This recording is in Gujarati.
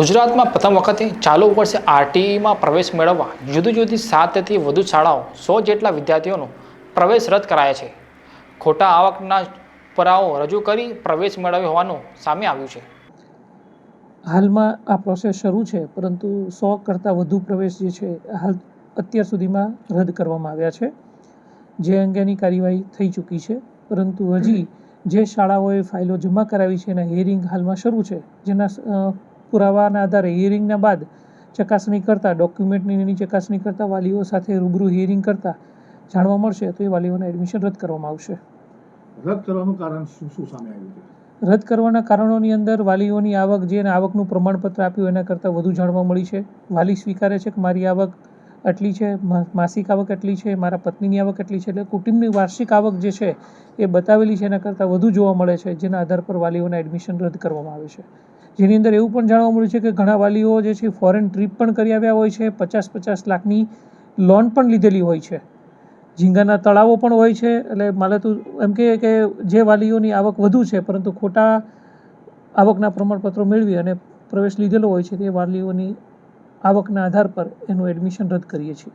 ગુજરાતમાં પ્રથમ વખતે ચાલુ વર્ષે આરટીઈમાં પ્રવેશ મેળવવા જુદી જુદી સાતથી વધુ શાળાઓ સો જેટલા વિદ્યાર્થીઓનો પ્રવેશ રદ કરાયા છે. ખોટા આવકના પુરાવો રજૂ કરી પ્રવેશ મેળવ્યો હોવાનું સામે આવ્યું છે. હાલમાં આ પ્રોસેસ શરૂ છે, પરંતુ સો કરતાં વધુ પ્રવેશ જે છે, હાલ અત્યાર સુધીમાં રદ કરવામાં આવ્યા છે. જે અંગેની કાર્યવાહી થઈ ચૂકી છે, પરંતુ હજી જે શાળાઓએ ફાઇલો જમા કરાવી છે, એના હિયરિંગ હાલમાં શરૂ છે, જેના પુરાવાના આધારે હિયરિંગના બાદ ચકાસણી કરતાં ડોક્યુમેન્ટની એની ચકાસણી કરતાં વાલીઓ સાથે રૂબરૂ હિયરિંગ કરતાં જાણવા મળશે તો એ વાલીઓને એડમિશન રદ કરવામાં આવશે. રદ કરવાનું કારણ શું શું સામે આવ્યું છે? રદ કરવાના કારણોની અંદર વાલીઓની આવક જે આવકનું પ્રમાણપત્ર આપ્યું એના કરતાં વધુ જાણવા મળી છે. વાલી સ્વીકારે છે કે મારી આવક આટલી છે માસિક આવક એટલી છે મારા પત્નીની આવક એટલી છે એટલે કુટુંબની વાર્ષિક આવક જે છે એ બતાવેલી છે એના કરતાં વધુ જોવા મળે છે જેના આધાર પર વાલીઓના એડમિશન રદ કરવામાં આવે છે. જેની અંદર એવું પણ જાણવા મળ્યું છે કે ઘણા વાલીઓ જે છે ફોરેન ટ્રીપ પણ કરી આવ્યા હોય છે પચાસ પચાસ લાખની લોન પણ લીધેલી હોય છે. ઝીંગાના તળાવો પણ હોય છે, એટલે મારે તો એમ કહે કે જે વાલીઓની આવક વધુ છે, પરંતુ ખોટા આવકના પ્રમાણપત્રો મેળવી અને પ્રવેશ લીધેલો હોય છે, તે વાલીઓની આવકના આધાર પર એનું એડમિશન રદ કરીએ છીએ.